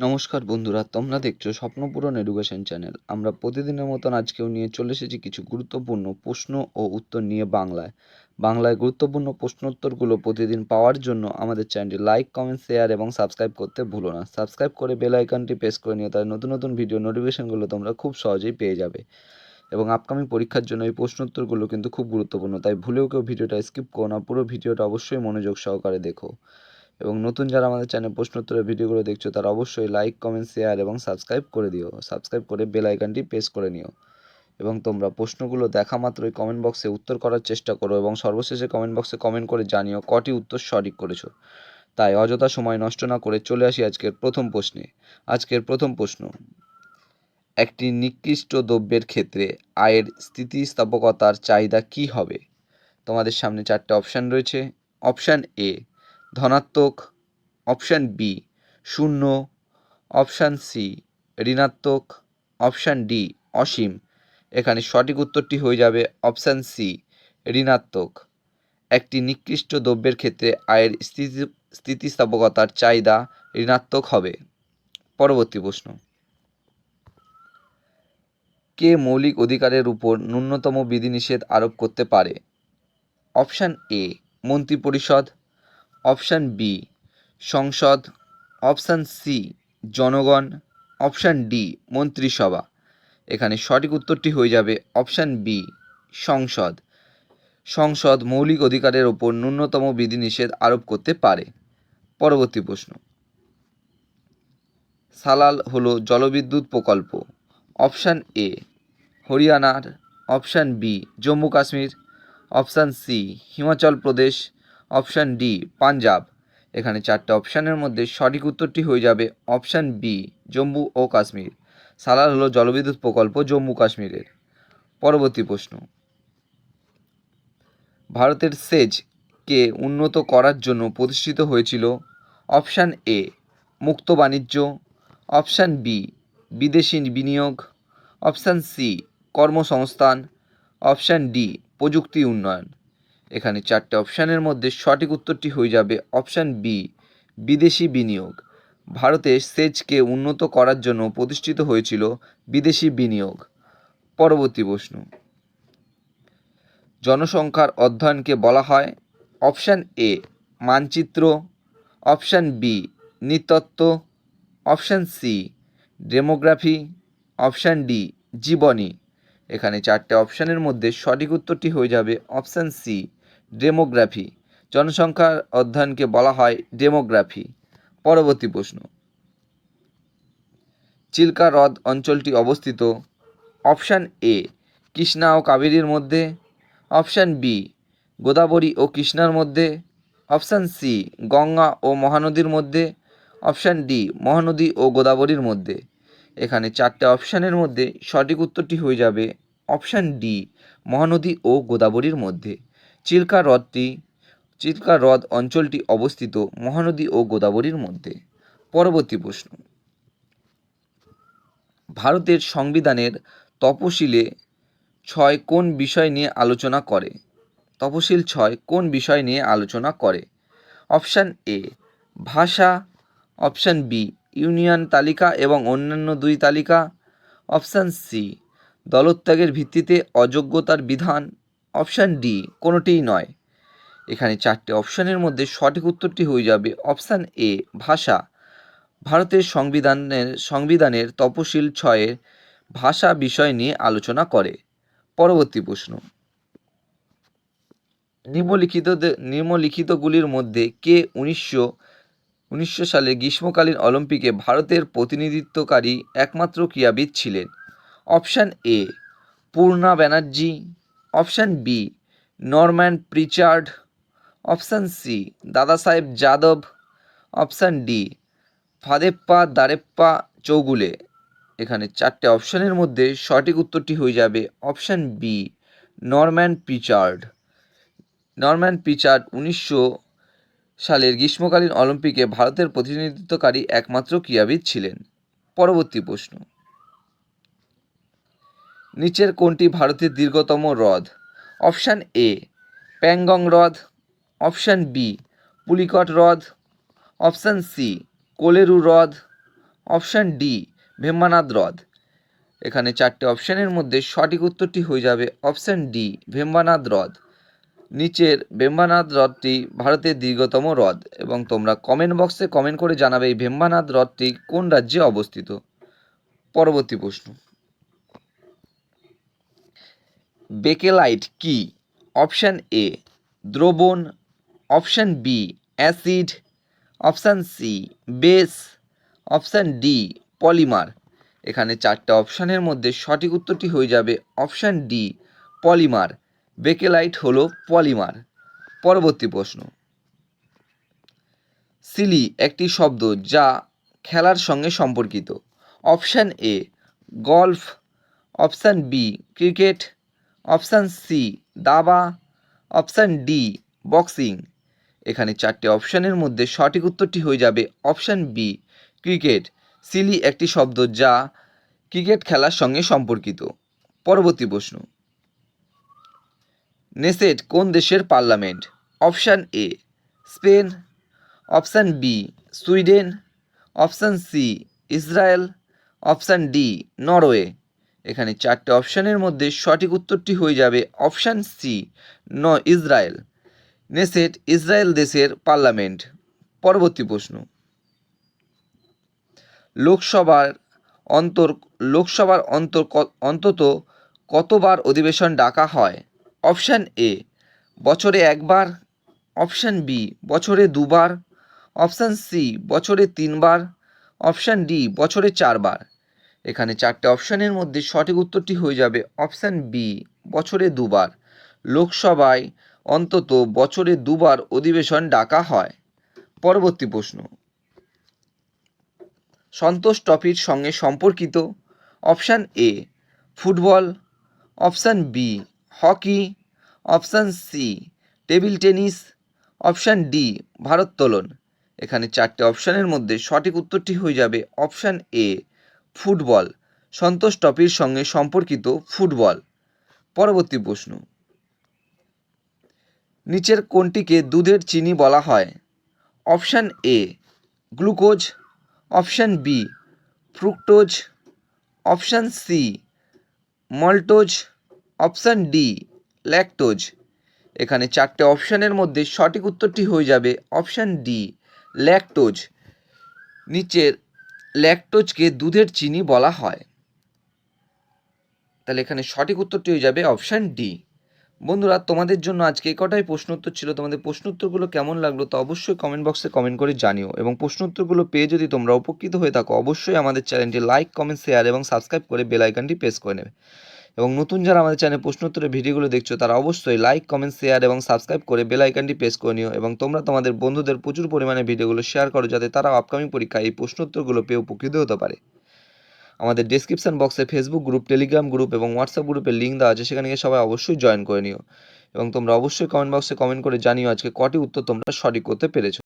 নমস্কার বন্ধুরা, তোমরা দেখছ স্বপ্নপূরণ এডুকেশন চ্যানেল আমরা প্রতিদিনের মতন আজকেও নিয়ে চলে এসেছি কিছু গুরুত্বপূর্ণ প্রশ্ন ও উত্তর নিয়ে বাংলায়। বাংলায় গুরুত্বপূর্ণ প্রশ্নোত্তরগুলো প্রতিদিন পাওয়ার জন্য আমাদের চ্যানেলটি লাইক কমেন্ট শেয়ার এবং সাবস্ক্রাইব করতে ভুলো না। সাবস্ক্রাইব করে বেল আইকনটি প্রেস করে নিও, তাহলে নতুন নতুন ভিডিও নোটিফিকেশনগুলো তোমরা খুব সহজেই পেয়ে যাবে। এবং আপকামিং পরীক্ষার জন্য এই প্রশ্নোত্তরগুলো কিন্তু খুব গুরুত্বপূর্ণ, তাই ভুলেও কেউ ভিডিওটা স্কিপ করো না। পুরো ভিডিওটা অবশ্যই মনোযোগ সহকারে দেখো। এবং নতুন যারা আমাদের চ্যানেল প্রশ্ন প্রশ্নোত্তরের ভিডিওগুলো দেখছ, তারা অবশ্যই লাইক কমেন্ট শেয়ার এবং সাবস্ক্রাইব করে দিও। সাবস্ক্রাইব করে বেল আইকনটি প্রেস করে নিও। এবং তোমরা প্রশ্নগুলো দেখা মাত্রই কমেন্ট বক্সে উত্তর করার চেষ্টা করো এবং সর্বশেষে কমেন্ট বক্সে কমেন্ট করে জানিও কটি উত্তর সঠিক করেছ। তাই অযথা সময় নষ্ট না করে চলে আসি আজকের প্রথম প্রশ্নে। আজকের প্রথম প্রশ্ন, একটি নিকৃষ্ট দ্রব্যের ক্ষেত্রে আয়ের স্থিতিস্থাপকতার চাহিদা কি হবে? তোমাদের সামনে চারটে অপশান রয়েছে। অপশান এ ধনাত্মক অপশান বি শূন্য, অপশান সি ঋণাত্মক অপশান ডি অসীম। এখানে সঠিক উত্তরটি হয়ে যাবে অপশান সি ঋণাত্মক। একটি নিকৃষ্ট দ্রব্যের ক্ষেত্রে আয়ের স্থিতি, স্থিতিস্থাপকতার চাহিদা ঋণাত্মক হবে। পরবর্তী প্রশ্ন। কে মৌলিক অধিকারের উপর ন্যূনতম বিধিনিষেধ আরোপ করতে পারে? অপশান এ মন্ত্রিপরিষদ। অপশান বি, সংসদ, অপশান সি, জনগণ, অপশান ডি, মন্ত্রিসভা। এখানে সঠিক উত্তরটি হয়ে যাবে অপশান বি, সংসদ। সংসদ মৌলিক অধিকারের ওপর ন্যূনতম বিধিনিষেধ আরোপ করতে পারে। পরবর্তী প্রশ্ন। সালাল হলো জলবিদ্যুৎ প্রকল্প। অপশান এ, হরিয়ানার। Option B, Jammu Kashmir. Option C, Himachal Pradesh. Option D, Punjab. এখানে চারটে অপশানের মধ্যে সঠিক উত্তরটি হয়ে যাবে অপশান বি, জম্মু ও কাশ্মীর। সালার হলো জলবিদ্যুৎ প্রকল্প জম্মু কাশ্মীরের। পরবর্তী প্রশ্ন। ভারতের সেজকে উন্নত করার জন্য প্রতিষ্ঠিত হয়েছিল? অপশান এ, মুক্ত বাণিজ্য। অপশান বি, বিদেশি বিনিয়োগ। অপশান সি, কর্মসংস্থান। অপশান ডি, প্রযুক্তি উন্নয়ন। এখানে চারটে অপশানের মধ্যে সঠিক উত্তরটি হয়ে যাবে অপশান বি, বিদেশি বিনিয়োগ। ভারতে সেচকে উন্নত করার জন্য প্রতিষ্ঠিত হয়েছিল বিদেশি বিনিয়োগ। পরবর্তী প্রশ্ন। জনসংখ্যার অধ্যয়নকে বলা হয় অপশান এ, মানচিত্র, option B, নৃতত্ত্ব, option C, demography, option D, জীবনী। এখানে চারটে অপশানের মধ্যে সঠিক উত্তরটি হয়ে যাবে অপশান সি। ডেমোগ্রাফি। জনসংখ্যার অধ্যয়নকে বলা হয় ডেমোগ্রাফি। পরবর্তী প্রশ্ন। চিল্কা হ্রদ অঞ্চলটি অবস্থিত। অপশান এ, কৃষ্ণা ও কাবেরীর মধ্যে। অপশান বি, গোদাবরী ও কৃষ্ণার মধ্যে। অপশান সি, গঙ্গা ও মহানদীর মধ্যে। অপশান ডি, মহানদী ও গোদাবরীর মধ্যে। এখানে চারটে অপশানের মধ্যে সঠিক উত্তরটি হয়ে যাবে অপশান ডি, মহানদী ও গোদাবরীর মধ্যে। চিল্কা হ্রদটি, চিল্কা হ্রদ অঞ্চলটি অবস্থিত মহানদী ও গোদাবরীর মধ্যে। পরবর্তী প্রশ্ন। ভারতের সংবিধানের তপশিলে ছয় কোন বিষয় নিয়ে আলোচনা করে? তপশিল ছয় কোন বিষয় নিয়ে আলোচনা করে? অপশান এ, ভাষা। অপশান বি, ইউনিয়ন তালিকা এবং অন্যান্য দুই তালিকা। অপশান সি, দলত্যাগের ভিত্তিতে অযোগ্যতার বিধান। অপশান ডি কোনোটিই নয়। এখানে চারটে অপশানের মধ্যে সঠিক উত্তরটি হয়ে যাবে অপশান এ, ভাষা। ভারতের সংবিধানের সংবিধানের তপশিল ছয়ের ভাষা বিষয় নিয়ে আলোচনা করে। পরবর্তী প্রশ্ন। নিম্নলিখিত নিম্নলিখিতগুলির মধ্যে কে উনিশশো উনিশশো সালে গ্রীষ্মকালীন অলিম্পিকে ভারতের প্রতিনিধিত্বকারী একমাত্র ক্রীড়াবিদ ছিলেন? Option A, Purna Banerjee option B, Norman Pritchard. Option C, Dada Saheb Yadav. Option D, Phadeppa Dareppa Chougule. এখানে চারটে অপশানের মধ্যে সঠিক উত্তরটি হয়ে যাবে option B, Norman Pritchard Norman Pritchard উনিশশো সালের গ্রীষ্মকালীন অলিম্পিকে ভারতের প্রতিনিধিত্বকারী একমাত্র ক্রীড়াবিদ ছিলেন। পরবর্তী প্রশ্ন। নিচের কোনটি ভারতের দীর্ঘতম হ্রদ? অপশান এ প্যাংগং হ্রদ। অপশান বি পুলিকট হ্রদ। অপশান সি কোলেরু হ্রদ। অপশান ডি ভেম্বানাদ হ্রদ। এখানে চারটে অপশানের মধ্যে সঠিক উত্তরটি হয়ে যাবে অপশান ডি ভেম্বানাদ হ্রদ। নিচের ভেম্বানাদ হ্রদটি ভারতের দীর্ঘতম হ্রদ এবং তোমরা কমেন্ট বক্সে কমেন্ট করে জানাবে এই ভেম্বানাদ হ্রদটি কোন রাজ্যে অবস্থিত। পরবর্তী প্রশ্ন। বেকেলাইট কি? অপশান এ দ্রবণ option B acid option C base option D polymer এখানে চারটে অপশানের মধ্যে সঠিক উত্তরটি হয়ে যাবে অপশান ডি পলিমার বেকেলাইট হলো পলিমার পরবর্তী প্রশ্ন। সিলি একটি শব্দ যা খেলার সঙ্গে সম্পর্কিত। Option A golf option B cricket option C, দাবা। Option D, boxing. এখানে চারটে অপশানের মধ্যে সঠিক উত্তরটি হয়ে যাবে অপশান বি, ক্রিকেট। সিলি একটি শব্দ যা ক্রিকেট খেলার সঙ্গে সম্পর্কিত। পরবর্তী প্রশ্ন। নেসেট কোন দেশের parliament? Option A, Spain. Option B, Sweden. Option C, Israel. Option D, Norway. এখানে চারটে অপশানের মধ্যে সঠিক উত্তরটি হয়ে যাবে অপশান সি ন, ইসরায়েল। নেসেট ইসরায়েল দেশের পার্লামেন্ট। পরবর্তী প্রশ্ন। লোকসভার অন্তর লোকসভার অন্তর অন্তত কতবার অধিবেশন ডাকা হয়? অপশান এ বছরে একবার। অপশান বি বছরে দুবার। অপশান সি বছরে তিনবার। অপশান ডি বছরে চারবার। এখানে চারটে অপশানের মধ্যে সঠিক উত্তরটি হয়ে যাবে অপশান বি বছরে দুবার। লোকসভায় অন্তত বছরে দুবার অধিবেশন ডাকা হয়। পরবর্তী প্রশ্ন। সন্তোষ ট্রফির সঙ্গে সম্পর্কিত option A football. Option B hockey. Option C table tennis. Option D ভারোত্তোলন। এখানে চারটে অপশানের মধ্যে সঠিক উত্তরটি হয়ে যাবে অপশান এ ফুটবল। সন্তোষ টপির সঙ্গে সম্পর্কিত ফুটবল। পরবর্তী প্রশ্ন। নিচের কোনটিকে দুধের চিনি বলা হয়? Option A glucose. Option B fructose. Option C maltose. Option D lactose. এখানে চারটে অপশানের মধ্যে সঠিক উত্তরটি হয়ে যাবে অপশান ডি ল্যাকটোজ। নিচের ল্যাকটোজকে দুধের চিনি বলা হয়। তাহলে এখানে সঠিক উত্তরটি হয়ে যাবে অপশান ডি। বন্ধুরা, তোমাদের জন্য আজকে কটাই প্রশ্ন উত্তর ছিল। তোমাদের প্রশ্ন উত্তরগুলো কেমন লাগল তা অবশ্যই কমেন্ট বক্সে কমেন্ট করে জানিও। এবং প্রশ্ন উত্তরগুলো পেয়ে যদি তোমরা উপকৃত হয়ে থাকো, অবশ্যই আমাদের চ্যানেলটি লাইক কমেন্ট শেয়ার এবং সাবস্ক্রাইব করে বেল প্রেস করে নেবে। এবং নতুন যারা আমাদের চ্যানেলে প্রশ্ন উত্তরের ভিডিওগুলো দেখছ, তারা অবশ্যই লাইক কমেন্ট শেয়ার এবং সাবস্ক্রাইব করে বেল আইকনটি প্রেস করে নিও এবং তোমরা তোমাদের বন্ধুদের প্রচুর পরিমাণে ভিডিওগুলো শেয়ার করো যাতে তারা আপকামিং পরীক্ষায় এই প্রশ্ন উত্তরগুলো পেয়ে উপকৃত হতে পারে। আমাদের ডেসক্রিপশন বক্সে ফেসবুক গ্রুপ টেলিগ্রাম গ্রুপ এবং হোয়াটসঅ্যাপ গ্রুপের লিঙ্ক দেওয়া আছে, সেখানে গিয়ে সবাই অবশ্যই জয়েন করে নিও এবং তোমরা অবশ্যই কমেন্ট বক্সে কমেন্ট করে জানিও আজকে কটি উত্তর তোমরা সঠিক করতে পেরেছ।